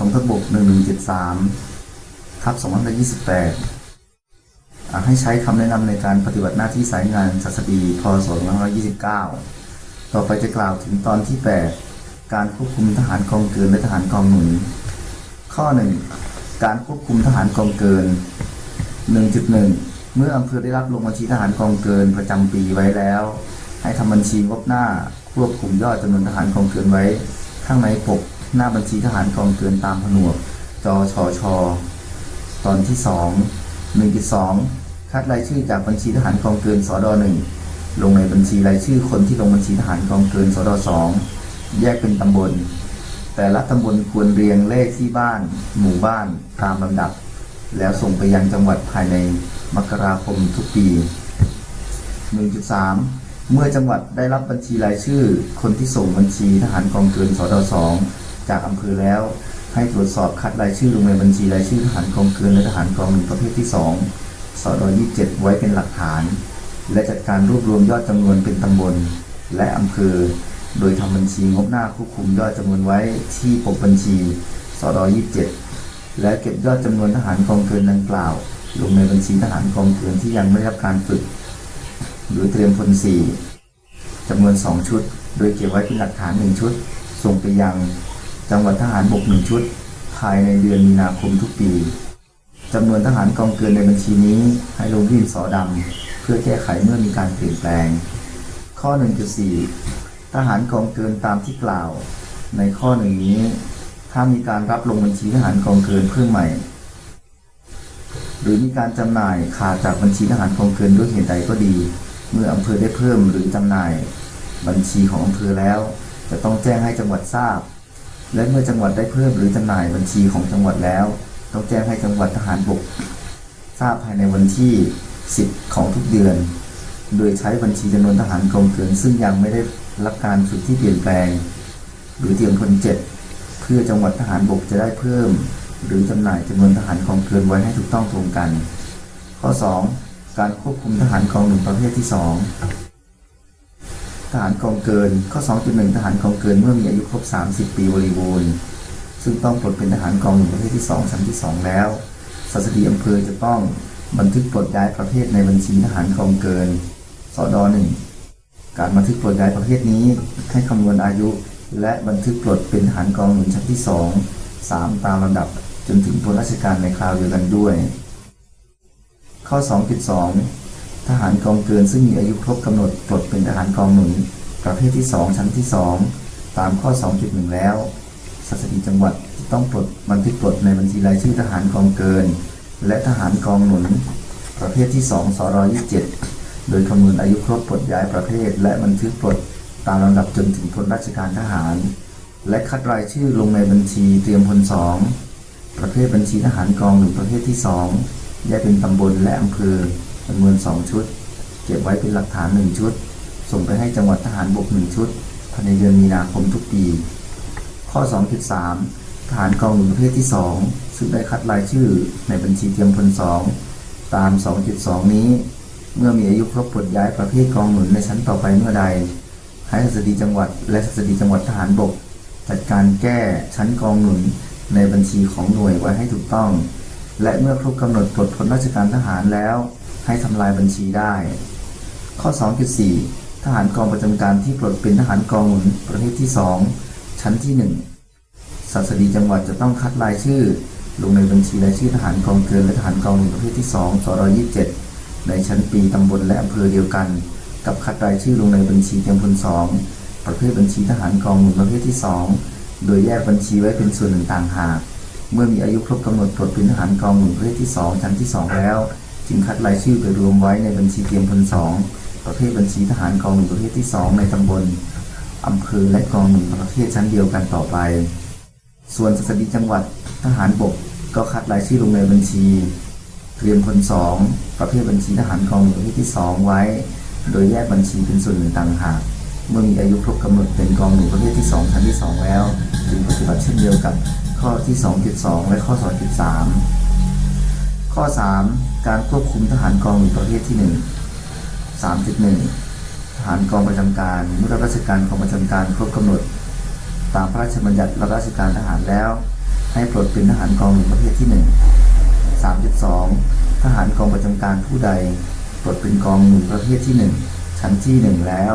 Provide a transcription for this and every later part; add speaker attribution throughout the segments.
Speaker 1: กองทัพบก 1173ทับ2528 ให้ใช้คำแนะนำในการปฏิบัติหน้าที่สายงานศัสดีพศ2529 ต่อไปจะกล่าวถึงตอนที่ 8 การควบคุมทหารกองเกินและทหารกองหนุน ข้อ 1 การควบคุมทหารกองเกิน 1.1 เมื่ออำเภอได้รับลงบัญชีทหารกองเกินประจำปีไว้แล้ว ให้ทำบัญชีงบหน้าควบคุมยอดจำนวนทหารกองเกินไว้ข้างในปก หน้าบัญชีทหารกองเกินตามผนวกจชช ตอนที่ 2 1.2 คัดรายชื่อจากบัญชีทหารกองเกินสอดหนึ่งลงในบัญชีรายชื่อคนที่ลงบัญชีทหารกองเกินสอดสองแยกเป็นตำบล แต่ละตำบลควรเรียงเลขที่บ้าน หมู่บ้านตามลำดับ แล้วส่งไปยังจังหวัดภายในมกราคมทุกปี 1.3 เมื่อจังหวัดได้รับบัญชีรายชื่อ คนที่ส่งบัญชีทหารกองเกินสอดสอง จากอำเภอแล้ว ให้ตรวจสอบคัดรายชื่อลงในบัญชีรายชื่อทหารกองเกินและทหารกองหนึ่งประเภทที่สองสอด27ไว้เป็นหลักฐาน และจัดการรวบรวมยอดจำนวนเป็นตำบลและอำเภอ โดยทำบัญชีงบหน้าควบคุมยอดจำนวนไว้ที่ปกบัญชีสอด27และเก็บยอดจำนวนทหารกองเกินดังกล่าว ลงในบัญชีทหารกองเกินที่ยังไม่ได้รับการฝึก หรือเตรียมพลสี่จำนวน 2 ชุด โดยเก็บไว้เป็นหลักฐาน 1 ชุด ส่งไปยัง จังหวัดทหารบก1ชุด ภายในเดือนมีนาคมทุกปีจำนวนทหารกองเกินในบัญชีนี้ให้ลงที่ดินสอดำเพื่อแก้ไขเมื่อมีการเปลี่ยนแปลง ข้อ 1.4 ทหารกองเกินตามที่กล่าว ในข้อหนึ่งนี้ ถ้ามีการรับลงบัญชีทหารกองเกินเพิ่มใหม่ หรือมีการจำหน่ายขาดจากบัญชีทหารกองเกินด้วยเหตุใดก็ดี เมื่ออำเภอได้เพิ่มหรือจำหน่าย บัญชีของอำเภอแล้ว จะต้องแจ้งให้จังหวัดทราบ และเมื่อจังหวัดได้เพิ่มหรือจำหน่ายบัญชีของจังหวัดแล้ว ต้องแจ้งให้จังหวัดทหารบกทราบภายในวันที่ 10 ของทุกเดือน โดยใช้บัญชีจำนวนทหารกองเกินซึ่งยังไม่ได้รับการฝึกที่เปลี่ยนแปลง หรือเตรียมพลเจ็ดเพื่อจังหวัดทหารบกจะได้เพิ่ม หรือจำหน่ายจำนวนทหารกองเกินไว้ให้ถูกต้องตรงกัน ข้อ 2 การควบคุมทหารกองหนึ่งประเภทที่ 2 ทหารกองเกิน ข้อ 2.1 ทหารกองเกินเมื่อมีอายุครบ 30 ปีบริบูรณ์ ซึ่งต้องปลดเป็นทหารกองหนึ่งประเภทที่2ชั้นที่ 2 แล้วสัสดีอำเภอจะต้องบันทึกปลดย้ายประเภทในบัญชีทหารกองเกินสอดหนึ่งการบันทึกปลดย้ายประเภทนี้ให้คำนวณอายุ และบันทึกปลดเป็นทหารกองหนุนชั้นที่ 2 3 ตามลำดับจนถึงพลราชการในคราวเดียวกันด้วย ข้อ 2.2 ทหารกองเกินซึ่งมีอายุครบกำหนดปลดเป็นทหารกองหนุน ประเภทที่ 2 ชั้นที่ 2 ตามข้อ 2.1 แล้วสัสดีจังหวัดจะต้องปลดบันทึกปลดในบัญชีรายชื่อทหารกองเกิน และทหารกองหนุน ประเภทที่ 2สร27 โดยคำนวณอายุครบปลดย้ายประเภท และบันทึกปลดตามลำดับจนถึงพลราชการทหาร และคัดรายชื่อลงในบัญชีเตรียมพลสองประเภทบัญชีทหารกองหนึ่งประเภทที่ 2 แยกเป็นตำบลและอำเภอ จำนวน 2 ชุด เก็บไว้เป็นหลักฐาน 1 ชุด ส่งไปให้จังหวัดทหารบก 1 ชุดภายในเดือนมีนาคมทุกปี ข้อ 2.3 ทหารกองหนึ่งประเภทที่ 2 ซึ่งได้คัดรายชื่อในบัญชีเตรียมพลสองตาม 2.2 นี้ เมื่อมีอายุครบปลดย้ายประเภทกองหนุนในชั้นต่อไปเมื่อใด ให้สดีจังหวัดและสดีจังหวัดทหารบก จัดการแก้ชั้นกองหนุนในบัญชีของหน่วยไว้ให้ถูกต้อง และเมื่อครบกำหนดปลดพ้นราชการทหารแล้ว ให้ทำลายบัญชีได้ ข้อ 2.4 ทหารกองประจำการที่ปลดเป็นทหารกองหนุนประเภทที่ 2 ชั้นที่ 1สัสดีจังหวัดจะต้องคัดรายชื่อ ลงในบัญชีรายชื่อทหารกองเกินและทหารกองหนุนประเภทที่ 2 สร27 ในชั้นปีตำบลและอำเภอเดียวกัน กับคัดรายชื่อลงในบัญชีเตรียมพลสองประเภทบัญชีทหารกองหนุนประเภทที่ 2 โดยแยกบัญชีไว้เป็นส่วนหนึ่งต่างหาก เมื่อมีอายุครบกำหนดปลดเป็นทหารกองหนุนประเภทที่ 2 ชั้นที่ 2 แล้ว จึงคัดรายชื่อไปรวมไว้ในบัญชีเตรียมพลสองประเภทบัญชีทหารกองหนุนประเภทที่ 2 ในตำบลอำเภอและกองหนุนประเภทชั้นเดียวกันต่อไป ส่วนสดีจังหวัดทหารบกก็คัดรายชื่อลงในบัญชี เตรียมพลสองประเภทบัญชีทหารกองหนุนประเภทที่ 2 ไว้ โดยแยกบัญชีเป็นส่วนหนึ่งต่างหากเมื่อมีอายุครบกำหนดเป็นกองหนุนประเภทที่ 2 ชั้นที่ 2 แล้ว จึงปฏิบัติเช่นเดียวกับข้อที่ 2.2 และข้อ 2.3 ข้อ 3 การควบคุมทหารกองหนุนประเภทที่ 1 3.1 ทหารกองประจำการเมื่อรับราชการกองประจำการครบกำหนด ตามพระราชบัญญัติรับราชการทหารแล้ว ให้ปลดเป็นทหารกองหนุนประเภทที่หนึ่ง3.2 ทหารกองประจำการผู้ใดปลดเป็นกองหนุนประเภทที่หนึ่งชั้นที่หนึ่งแล้ว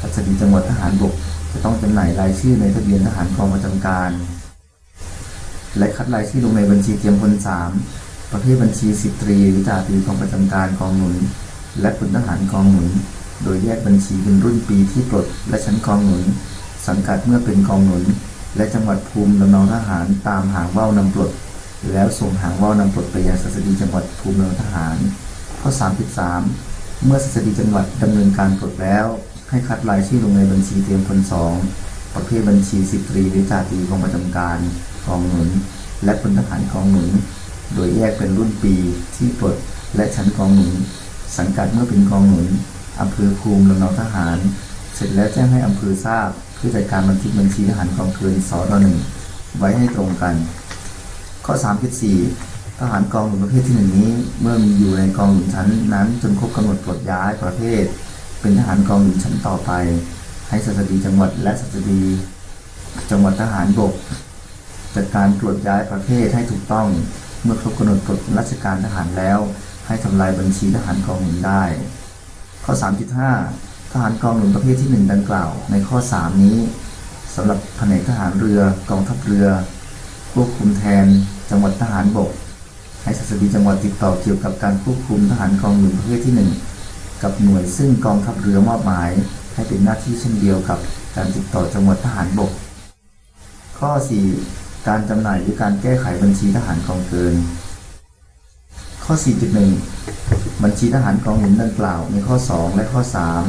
Speaker 1: รัชดีจังหวัดทหารบกจะต้องจำหน่ายรายชื่อในทะเบียนทหารกองประจำการ และคัดรายชื่อลงในบัญชีเตรียมพลสาม ประเภทบัญชีสิตรีหรือจ่าตรีกองประจำการกองหนุน และพลทหารกองหนุน โดยแยกบัญชีเป็นรุ่นปีที่ปลดและชั้นกองหนุน สังกัดเมื่อเป็นกองหนุน และจังหวัดภูมิลำเนาทหารตามหางว่าวนำปลด แล้วส่งหางว่าวนำปลดไปยังสสดีจังหวัดภูมิลำเนาทหาร ข้อ 33 เมื่อสสดีจังหวัดดำเนินการปลดแล้ว ให้คัดรายชื่อลงในบัญชีเตรียมพลสองประเภทบัญชีสิตรีหรือจ่าตรีกองประจำการกองหนุน และพลทหารกองหนุน โดยแยกเป็นรุ่นปีที่ปลดและชั้นกองหนุน สังกัดเมื่อเป็นกองหนุนอำเภอภูมิลำเนาทหาร เสร็จแล้วแจ้งให้อำเภอทราบเพื่อจัดการบันทึกบัญชีทหารกองเกินสอดหนึ่งไว้ให้ตรงกัน ข้อ3.4ทหารกองหนุนประเภทที่หนึ่งนี้ เมื่อมีอยู่ในกองหนุนชั้นนั้น จนครบกำหนดปลดย้ายประเภท เป็นทหารกองหนุนชั้นต่อไป ให้สัสดีจังหวัดและสัสดี จังหวัดทหารบกจัดการปลดย้ายประเภทให้ถูกต้อง เมื่อครบกำหนดปลดราชการทหารแล้ว ให้ทำลายบัญชีทหารกองหนุนได้ ข้อ 3.5 ทหารกองหนุนประเภทที่ 1 ดังกล่าว ในข้อ 3 นี้สำหรับแผนกทหารเรือกองทัพเรือควบคุมแทน จังหวัดทหารบก ให้สัสดีจังหวัดติดต่อเกี่ยวกับการควบคุมทหารกองหนุนประเภทที่ 1 กับหน่วยซึ่งกองทัพเรือมอบหมาย ให้เป็นหน้าที่เช่นเดียวกับการติดต่อจังหวัดทหารบก ข้อ 4 การจำหน่ายหรือการแก้ไขบัญชีทหารกองเกิน ข้อ 4.1 บัญชีทหารกองหนุนดังกล่าวในข้อ 2 และข้อ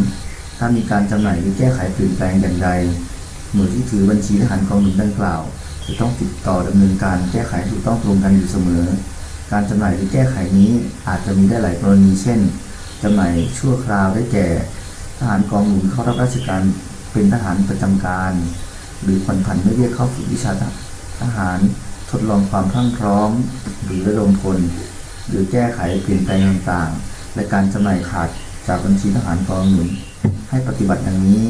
Speaker 1: 3 ถ้ามีการจำหน่ายหรือแก้ไขเปลี่ยนแปลงอย่างใดหน่วยที่ถือบัญชีทหารกองหนุนดังกล่าว จะต้องติดต่อดำเนินการแก้ไขถูกต้องตรงกันอยู่เสมอ การจำหน่ายหรือแก้ไขนี้อาจจะมีได้หลายกรณีเช่นจำหน่ายชั่วคราวได้แก่ ทหารกองหนุนเข้ารับราชการเป็นทหารประจำการ หรือผ่อนผันไม่เรียกเข้าฝึกวิชา ทหารทดลองความพรั่งพร้อม หรือระดมพลหรือแก้ไขเปลี่ยนแปลงต่างๆ และการจำหน่ายขาดจากบัญชีทหารกองหนุนให้ปฏิบัติดังนี้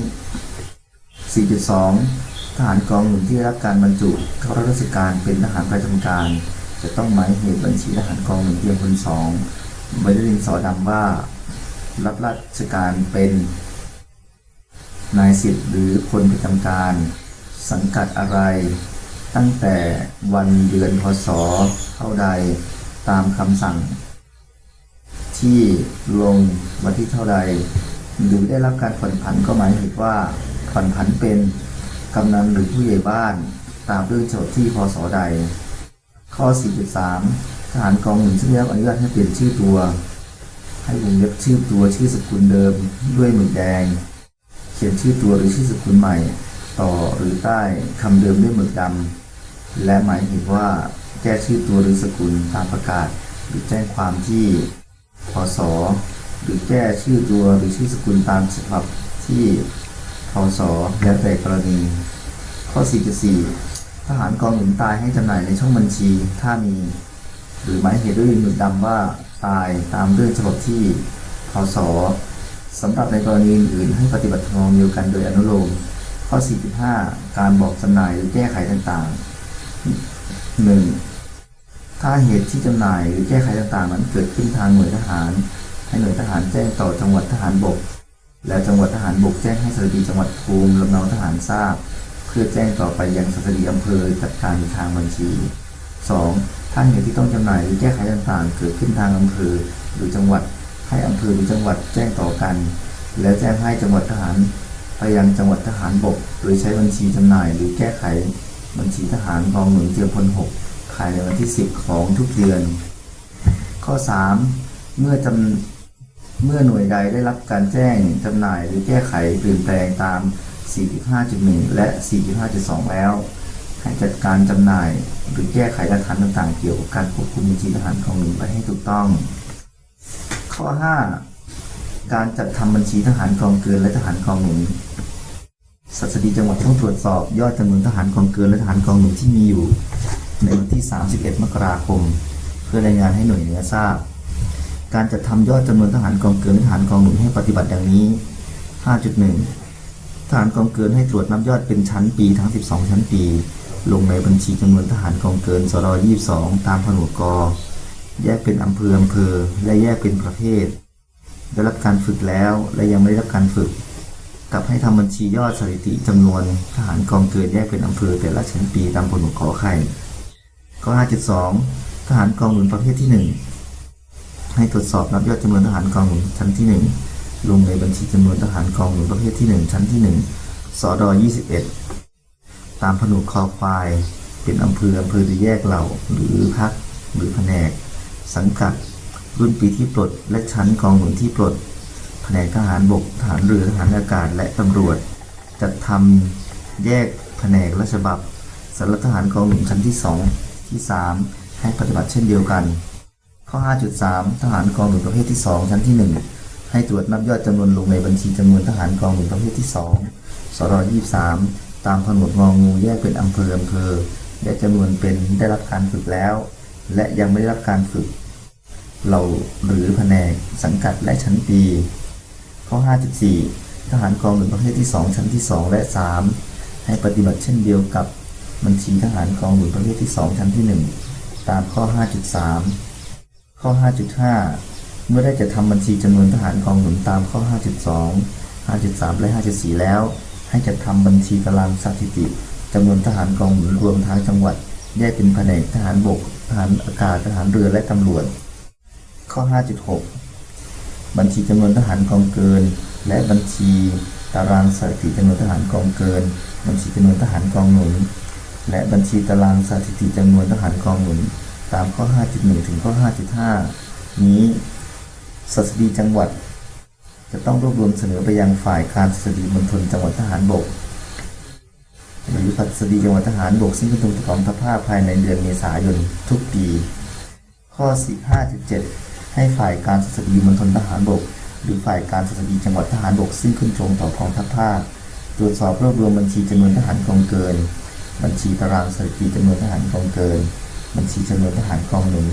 Speaker 1: 4.2 ทหารกองหนุนที่ได้รับการบรรจุเข้ารับราชการเป็นทหารประจำการ จะต้องหมายเหตุบัญชีทหารกองหนุนเพียงคนสองใบดินสอดำว่า รับราชการเป็น นายสิทธิ์หรือพลประจำการ สังกัดอะไร ตั้งแต่วันเดือนพศเท่าใดตามคำสั่ง ที่ลงวันที่เท่าใดหรือได้รับการผ่อนผันก็หมายเหตุว่าผ่อนผันเป็นกำนันหรือผู้ใหญ่บ้านตามเรื่องฉบับที่พศใด ข้อ 4.3 ทหารกองหนุนซึ่งได้รับอนุญาตให้เปลี่ยนชื่อตัว ให้วงเล็บชื่อตัวชื่อสกุลเดิมด้วยหมึกแดง เขียนชื่อตัวหรือชื่อสกุลใหม่ ต่อหรือใต้คำเดิมด้วยหมึกดำ และหมายเหตุว่าแก้ชื่อตัวหรือสกุลตามประกาศ หรือแจ้งความที่พศหรือแก้ชื่อตัวหรือชื่อสกุลตามฉบับที่พศแล้วแต่กรณี ข้อ 4.4 ทหารกองหนุนตายให้จำหน่ายในช่องบัญชีถ้ามี หรือหมายเหตุด้วยหมึกดำว่าตายตามเรื่องฉบับที่พศสำหรับในกรณีอื่นให้ปฏิบัติทำนองเดียวกันโดยอนุโลมข้อ 4.5 การบอกจำหน่ายหรือแก้ไขต่างๆ 1. ถ้าเหตุที่จำหน่ายหรือแก้ไขต่างๆนั้นเกิดขึ้นทางหน่วยทหาร ให้หน่วยทหารแจ้งต่อจังหวัดทหารบก และจังหวัดทหารบกแจ้งให้สถานีจังหวัดภูมิลำเนาทหารทราบ เพื่อแจ้งต่อไปยังสถานีอำเภอจัดการทางบัญชี 2. ถ้าเหตุที่ต้องจำหน่ายหรือแก้ไขต่างๆ เกิดขึ้นทางอำเภอหรือจังหวัด ให้อำเภอหรือจังหวัดแจ้งต่อกัน และแจ้งให้จังหวัดทหารไปยังจังหวัดทหารบก โดยใช้บัญชีจำหน่ายหรือแก้ไข บัญชีทหารกองหนุนเจียมพลหกภายในวันที่ 10 ของทุกเดือน ข้อ 3 เมื่อจำเมื่อหน่วยใดได้รับการแจ้งจำหน่ายหรือแก้ไขเปลี่ยนแปลงตาม 4.5.1 และ 4.5.2 แล้ว ให้จัดการจำหน่ายหรือแก้ไขหลักฐานต่างๆ เกี่ยวกับการควบคุมบัญชีทหารกองหนุนไว้ให้ถูกต้อง ข้อ 5 การจัดทำบัญชีทหารกองเกินและทหารกองหนุน สัสดีจังหวัดต้องตรวจสอบยอดจำนวนทหารกองเกินและทหารกองหนุนที่มีอยู่ ในวันที่ 31 มกราคม เพื่อรายงานให้หน่วยเหนือทราบ การจัดทำยอดจำนวนทหารกองเกินและทหารกองหนุนให้ปฏิบัติดังนี้ 5.1 ทหารกองเกินให้ตรวจนับยอดเป็นชั้นปีทั้ง 12 ชั้นปี ลงในบัญชีจำนวนทหารกองเกินสร22 ตามผนวกกแยกเป็นอำเภออำเภอและแยกเป็นประเภทได้รับการฝึกแล้วและยังไม่ได้รับการฝึก กับให้ทำบัญชียอดสถิติจำนวนทหารกองเกินแยกเป็นอำเภอแต่ละชั้นปีตามผลหัวขอไข่ข้อ5.2 ทหารกองหนุนประเภทที่ 1 ให้ตรวจสอบนับยอดจำนวนทหารกองหนุนชั้นที่ 1 ลงในบัญชีจำนวนทหารกองหนุนประเภทที่ 1 ชั้นที่1สด21 ตามผนวกคอควาย เป็นอำเภออำเภอหรือแยกเหล่า หรือพักหรือแผนก สังกัด รุ่นปีที่ปลดและชั้นกองหนุนที่ปลด แผนกทหารบกทหารเรือทหารอากาศและตำรวจ จัดทำแยกแผนกและฉบับสำหรับทหารกองหนุนชั้นที่ 2 ที่ 3 ให้ปฏิบัติเช่นเดียวกัน ข้อ 5.3 ทหารกองหนุนประเภทที่ 2 ชั้นที่ 1 ให้ตรวจนับยอดจำนวนลงในบัญชีจำนวนทหารกองหนุนประเภทที่ 2สร23 ตามผนวกงองูแยกเป็นอำเภออำเภอและจำนวนเป็นได้รับการฝึกแล้ว และยังไม่ได้รับการฝึก เราหรือแผนกสังกัดและชั้นปี ข้อ 5.4 ทหารกองหนุนประเภทที่ 2 ชั้นที่ 2 และ 3 ให้ปฏิบัติเช่นเดียวกับบัญชีทหารกองหนุนประเภทที่ 2 ชั้นที่ 1 ตามข้อ 5.3 ข้อ 5.5 เมื่อได้จะทำบัญชีจำนวนทหารกองหนุนตามข้อ 5.2 5.3 และ 5.4 แล้ว ให้จัดทำบัญชีตารางสถิติจำนวนทหารกองหนุนรวมทั้งจังหวัด แยกเป็นแผนกทหารบก ทหารอากาศ ทหารเรือ และตำรวจ ข้อ 5.6 บัญชีจำนวนทหารกองเกิน และบัญชีตารางสถิติจำนวนทหารกองเกิน บัญชีจำนวนทหารกองหนุน และบัญชีตารางสถิติจำนวนทหารกองหนุน ตามข้อ 5.1 ถึงข้อ 5.5 นี้สัสดีจังหวัด จะต้องรวบรวมเสนอไปยังฝ่ายการสัสดีมณฑลจังหวัดทหารบกหรือสัสดีจังหวัดทหารบกซึ่งเป็นตัวกองทัพภาคภายในเดือนเมษายนทุกปี ข้อ 15.7 ให้ฝ่ายการสัสดีมณฑลทหารบก หรือฝ่ายการสัสดีจังหวัดทหารบกซึ่งขึ้นตรงต่อกองทัพภาคตรวจสอบรวบรวมบัญชีจำนวนทหารกองเกิน บัญชีตารางสถิติจำนวนทหารกองเกิน บัญชีจำนวนทหารกองหนุน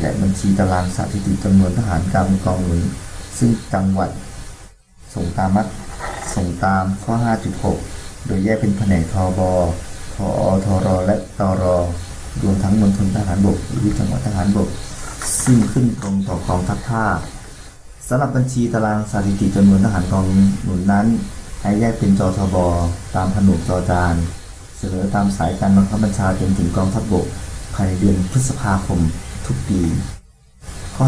Speaker 1: และบัญชีตารางสถิติจำนวนทหารกำกองหนุนซึ่งจังหวัด ส่งตามมัดส่งตามข้อ 5.6 โดยแยกเป็นแผนกทบทอทรและตรรวมทั้งมณฑลทหารบกหรือจังหวัดทหารบก ซึ่งขึ้นตรงต่อกองทัพภาคสำหรับบัญชีตารางสถิติจำนวนทหารกองหนุนนั้นให้แยกเป็นจทบตามผนวกจอจานเสนอตามสายการบังคับบัญชาจนถึงกองทัพบกภายในเดือนพฤษภาคมทุกปี ข้อ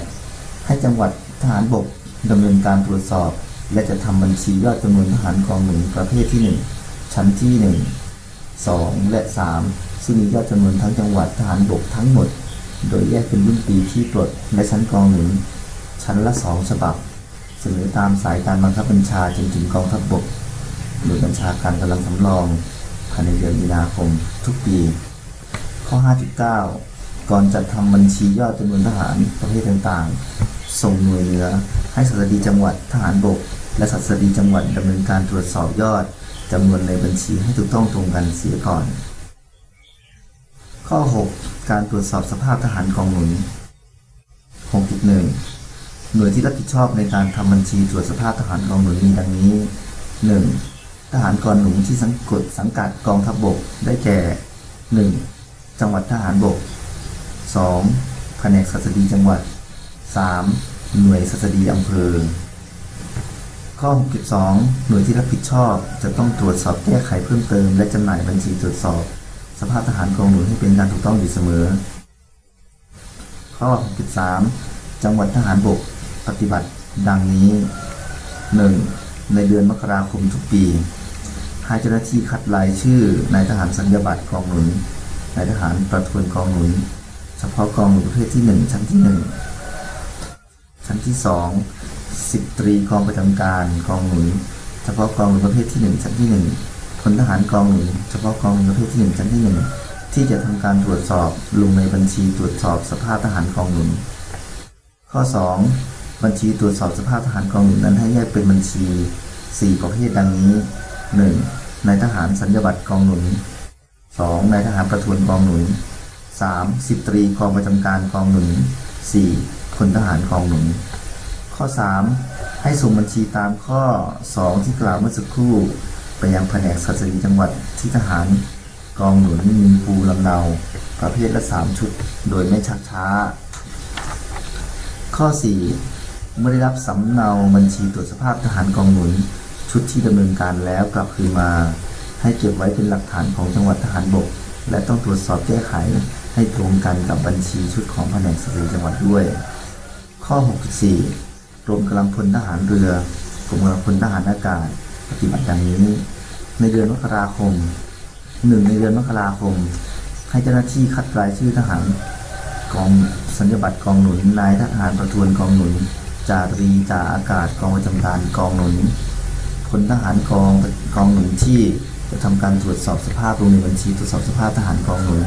Speaker 1: 5.8 ให้จังหวัดทหารบกดำเนินการตรวจสอบ และจะทำบัญชียอดจำนวนทหารกองหนุนประเภทที่ 1 ชั้นที่ 1 2 และ 3 ซึ่งมียอดจำนวนทั้งจังหวัดทหารบกทั้งหมด โดยแยกเป็นรุ่นปีที่ปลดและชั้นกองหนุนชั้นละ2ฉบับ เสนอตามสายการบังคับบัญชาจนถึงกองทัพบกหน่วยบัญชาการกำลังสำรองภายในเดือนมีนาคมทุกปี ข้อ 5.9 ก่อนจัดทำบัญชียอดจำนวนทหารประเภทต่างๆ ส่งหน่วยเหนือให้สัสดีจังหวัดทหารบก และสัสดีจังหวัดดำเนินการตรวจสอบยอดจำนวนในบัญชีให้ถูกต้องตรงกันเสียก่อน ข้อ 6 การตรวจสอบสภาพทหารกองหนุน 6.1 หน่วยที่รับผิดชอบในการทำบัญชีตรวจสภาพทหารกองหนุนมีดังนี้ 1. ทหารกองหนุนที่สังกัดสังกัดกองทัพบกได้แก่ 1. จังหวัดทหารบก 2. แผนกสัสดีจังหวัด 3. หน่วยสัสดีอำเภอ ข้อ 62 หน่วยที่รับผิดชอบจะต้องตรวจสอบแก้ไขเพิ่มเติม และจำหน่ายบัญชีตรวจสอบ สภาพทหารกองหนุนให้เป็นการถูกต้องอยู่เสมอ ข้อ 63 จังหวัดทหารบกปฏิบัติดังนี้ 1. ในเดือนมกราคมทุกปีให้เจ้าหน้าที่คัดรายชื่อนายทหารสัญญาบัตรกองหนุนนายทหารประทวนกองหนุน เฉพาะกองหนุนประเภทที่ 1 ชั้นที่ 1 ชั้นที่2สิบตรีกองประจำการกองหนุน เฉพาะกองหนุนประเภทที่ 1 ชั้นที่ 1 พลทหารกองหนุนเฉพาะกองหนุนประเภทที่1ชั้นที่1ที่จะทำการตรวจสอบลงในบัญชีตรวจสอบสภาพทหารกองหนุนข้อ 2 บัญชีตรวจสอบสภาพทหารกองหนุนนั้นให้แยกเป็นบัญชี 4 ประเภทดังนี้ 1. นายทหารสัญญบัตรกองหนุน 2. นายทหารประทวนกองหนุน 3. สิบตรีกองประจำการกองหนุน 4. พลทหารกองหนุน ข้อ 3 ให้ส่งบัญชีตามข้อ 2 ที่กล่าวเมื่อสักครู่ ไปยังแผนกสัสดีจังหวัดที่ทหารกองหนุนมีภูลำเนาประเภทละ 3 ชุด โดยไม่ชักช้า ข้อ 4 เมื่อได้รับสำเนาบัญชีตรวจสภาพทหารกองหนุน ชุดที่ดำเนินการแล้วกลับคืนมา ให้เก็บไว้เป็นหลักฐานของจังหวัดทหารบก และต้องตรวจสอบแก้ไขให้ตรงกันกับบัญชีชุดของแผนกสตรีจังหวัดด้วย ข้อ 64กรมกำลังพลทหารเรือกรมกำลังพลทหารอากาศ ปฏิบัติดังนี้ ในเดือนมกราคมหนึ่งในเดือนมกราคม ให้เจ้าหน้าที่คัดรายชื่อทหารกองสัญญบัตรกองหนุนนายทหารประทวนกองหนุนจาตรีจ่าอากาศกองประจำการกองหนุนพลทหารกองกองหนุนที่จะทำการตรวจสอบสภาพลงในบัญชีตรวจสอบสภาพทหารกองหนุน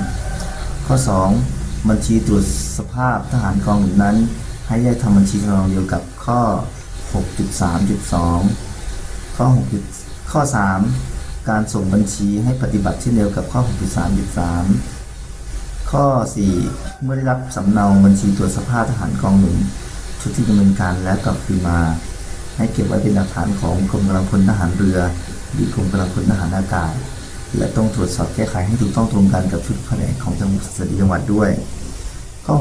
Speaker 1: ข้อ 2 บัญชีตรวจสภาพทหารกองหนุนนั้น ให้แยกทำบัญชีทำนองเดียวกับข้อ 6.3.2 ข้อ6ข้อ 3 การส่งบัญชีให้ปฏิบัติเช่นเดียวกับข้อ6.3.3ข้อ 4 เมื่อได้รับสำเนาบัญชีตรวจสภาพทหารกองหนุนชุดที่ดำเนินการและกลับคืนมา ให้เก็บไว้เป็นหลักฐานของกรมกำลังพลทหารเรือ หรือกรมกำลังพลทหารอากาศ และต้องตรวจสอบแก้ไขให้ถูกต้องตรงกันกับชุดแผนกของจังหวัดสตรีจังหวัดด้วย ข้อ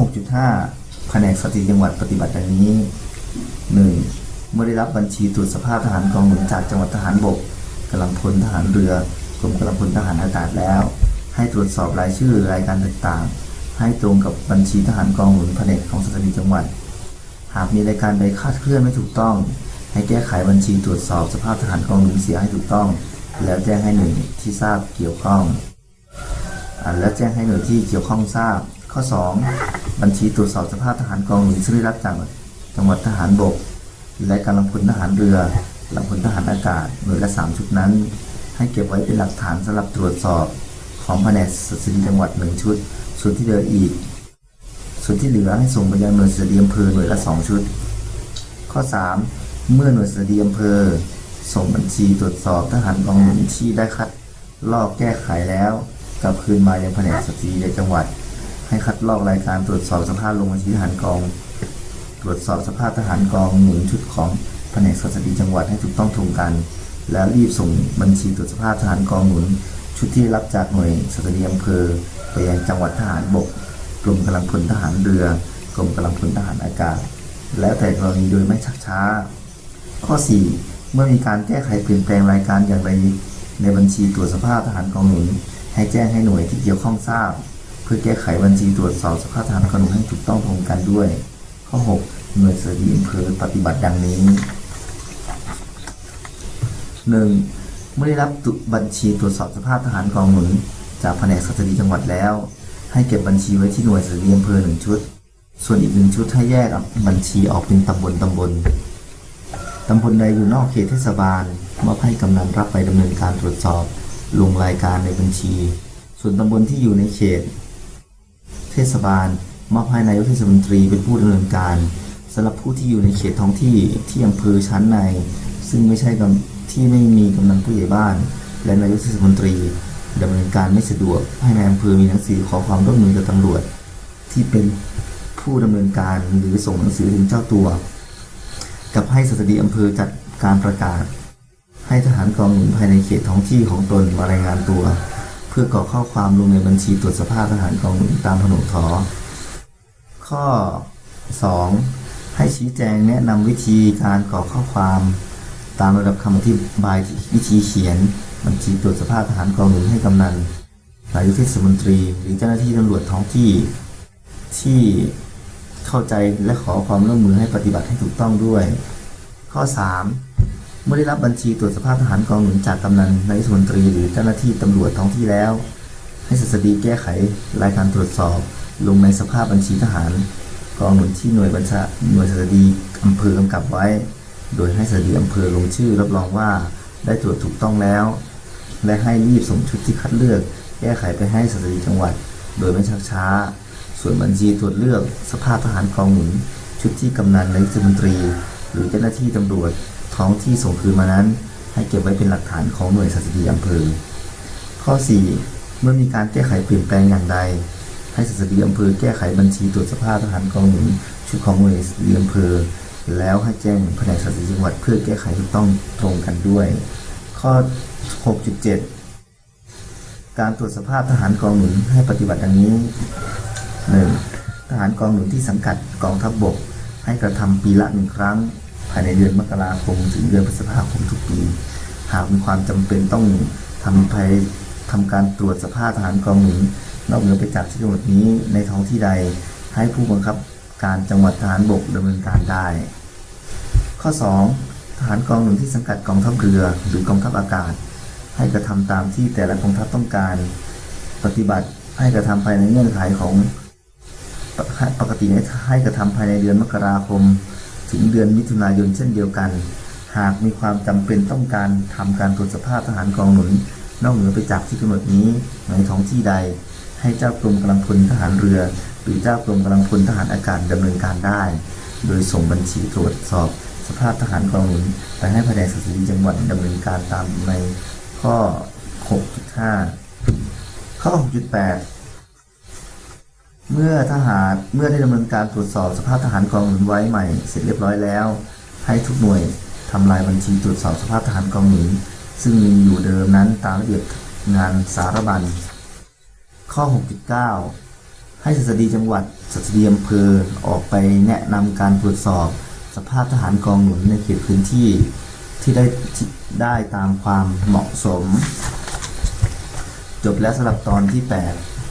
Speaker 1: 6.5แผนกสตรีจังหวัดปฏิบัติดังนี้ 1. เมื่อได้รับบัญชีตรวจสภาพทหารกองหนุนจากจังหวัดทหารบกกำลังพลทหารเรือกรมกำลังพลทหารอากาศแล้ว ให้ตรวจสอบรายชื่อรายการต่างๆ ให้ตรงกับบัญชีทหารกองหนุนแผนกของสตรีจังหวัด หากมีรายการใดคาดเคลื่อนไม่ถูกต้อง ให้แก้ไขบัญชีตรวจสอบสภาพทหารกองหนุนเสียให้ถูกต้อง แล้วแจ้งให้หน่วยที่ทราบเกี่ยวข้องอและแจ้งให้หน่วยที่เกี่ยวข้องทราบ ข้อ 2 บัญชีตรวจสอบสภาพทหารกองหนุนซึ่งได้รับจากจังหวัดทหารบก และกำลังพลทหารเรือลำพลทหารอากาศหน่วยละ3ชุดนั้น ให้เก็บไว้เป็นหลักฐานสำหรับตรวจสอบของแผนกสตรีจังหวัดหนึ่งชุด ส่วนที่เหลืออีก ส่วนที่เหลือให้ส่งไปยังหน่วยสตรีอำเภอหน่วยละ 2 ชุด ข้อ 3 เมื่อหน่วยสตรีอำเภอ ส่งบัญชีตรวจสอบทหารกองหนุนที่ได้คัดลอกแก้ไขแล้วกลับคืนมายังแผนกสตรีในจังหวัด ให้คัดลอกรายการตรวจสอบสภาพลงบัญชีทหารกอง ตรวจสอบสภาพทหารกองหนุนชุดของแผนกสตรีจังหวัดให้ถูกต้องตรงกัน แล้วรีบส่งบัญชีตรวจสภาพทหารกองหนุน ชุดที่รับจากหน่วยสตรีอำเภอไปยังจังหวัดทหารบกกรมกำลังพลทหารเรือกรมกำลังพลทหารอากาศ แล้วแต่กรณีโดยไม่ชักช้า ข้อ 4 เมื่อมีการแก้ไขเปลี่ยนแปลงรายการอย่างไรในบัญชีตรวจสภาพทหารกองหนุน ให้แจ้งให้หน่วยที่เกี่ยวข้องทราบ เพื่อแก้ไขบัญชีตรวจสอบสภาพทหารกองหนุนให้ถูกต้องตรงกันด้วย ข้อ6หน่วยสรีอำเภอปฏิบัติดังนี้ 1. เมื่อได้รับบัญชีตรวจสอบสภาพทหารกองหนุน จากแผนกสตรีจังหวัดแล้ว ให้เก็บบัญชีไว้ที่หน่วยสตรีอำเภอหนึ่งชุด ส่วนอีกหนึ่งชุดให้แยกบัญชีออกเป็นตำบลตำบลตำบลใดอยู่นอกเขตเทศบาลมอบให้กำนันรับไปดำเนินการตรวจสอบลงรายการในบัญชี ส่วนตำบลที่อยู่ในเขต เทศบาล มอบให้นายกเทศมนตรีเป็นผู้ดำเนินการสำหรับผู้ที่อยู่ในเขตท้องที่ที่อำเภอชั้นใน ซึ่งไม่ใช่กที่ไม่มีกำนันผู้ใหญ่บ้าน และนายกเทศมนตรีดำเนินการไม่สะดวกให้นายอำเภอมีหนังสือขอความร่วมมือกับตำรวจ ที่เป็นผู้ดำเนินการหรือส่งหนังสือถึงเจ้าตัว กับให้สตรีอำเภอจัดการประกาศ ให้ทหารกองหนุนภายในเขตท้องที่ของตนมารายงานตัว เพื่อกรอกข้อความลงในบัญชีตรวจสภาพทหารกองหนุนตามผนวกถอ ข้อ 2. ให้ชี้แจงแนะนำวิธีการกรอกข้อความตามระดับคำอธิบายวิธีเขียน บัญชีตรวจสภาพทหารกองหนุนให้กำนันนายกเทศมนตรี หรือเจ้าหน้าที่ตำรวจท้องที่ที่เข้าใจและขอความร่วมมือให้ปฏิบัติให้ถูกต้องด้วย ข้อ 3. เมื่อได้รับบัญชีตรวจสภาพทหารกองหนุนจากกำนันนายกเทศมนตรี หรือเจ้าหน้าที่ตำรวจท้องที่แล้ว ให้สสดีแก้ไขรายการตรวจสอบ ลงในสภาพบัญชีทหารกองหนุนที่หน่วยบัญชาหน่วยสสดีอำเภอกำกับไว้ โดยให้สสดีอำเภอลงชื่อรับรองว่าได้ตรวจถูกต้องแล้ว และให้รีบส่งชุดที่คัดเลือก แก้ไขไปให้สสดีจังหวัด โดยไม่ชักช้า ส่วนบัญชีตรวจเลือก สภาพทหารกองหนุน ชุดที่กำนันนายกรัฐมนตรี หรือเจ้าหน้าที่ตำรวจท้องที่ส่งคืนมานั้น ให้เก็บไว้เป็นหลักฐานของหน่วยสสดีอำเภอ ข้อ 4 เมื่อมีการแก้ไขเปลี่ยนแปลงอย่างใด ให้สสดีอำเภอแก้ไขบัญชีตรวจสภาพทหารกองหนุนชุดของหน่วยสสดีอำเภอ แล้วให้แจ้งแผนกสสดีจังหวัดเพื่อแก้ไขถูกต้องตรงกันด้วย ข้อ 6.7 การตรวจสภาพทหารกองหนุนให้ปฏิบัติดังนี้ 1. ทหารกองหนุนที่สังกัดกองทัพบบก ให้กระทำปีละหนึ่งครั้ง ภายในเดือนมกราคมถึงเดือนพฤษภาคมทุกปี หากมีความจำเป็นต้องทำภายทำการตรวจสภาพทหารกองหนุน นอกเหนือไปจากที่กำหนดนี้ในท้องที่ใดให้ผู้บังคับการจังหวัดทหารบกดำเนินการได้ ข้อ 2. ทหารกองหนุนที่สังกัดกองทัพเรือหรือกองทัพอากาศ ให้กระทำตามที่แต่ละกองทัพต้องการ ปฏิบัติให้กระทำภายในเงื่อนไขของปกปกติให้กระทำภายในเดือนมกราคม ถึงเดือนมิถุนายนเช่นเดียวกัน หากมีความจำเป็นต้องการทำการตรวจสภาพทหารกองหนุน นอกเหนือไปจากที่กำหนดนี้ในท้องที่ใด ให้เจ้ากรมกำลังพลทหารเรือ หรือเจ้ากรมกำลังพลทหารอากาศดำเนินการได้ โดยส่งบัญชีตรวจสอบ สภาพทหารกองหนุนไปให้แผนกสถิติจังหวัดดำเนินการตามในข้อ 6.5 ข้อ 6.8 เมื่อทหารเมื่อได้ดำเนินการตรวจสอบสภาพทหารกองหนุนไว้ใหม่เสร็จเรียบร้อยแล้ว ให้ทุกหน่วยทำลายบัญชีตรวจสอบสภาพทหารกองหนุนซึ่งมีอยู่เดิมนั้นตามระเบียบงานสารบัญ ข้อ 6.9 ให้สัสดีจังหวัดสัสดีอำเภอออกไปแนะนำการตรวจสอบ สภาพทหารกองหนุนในเขตพื้นที่ที่ได้ได้ตามความเหมาะสม จบแล้วสำหรับตอนที่ 8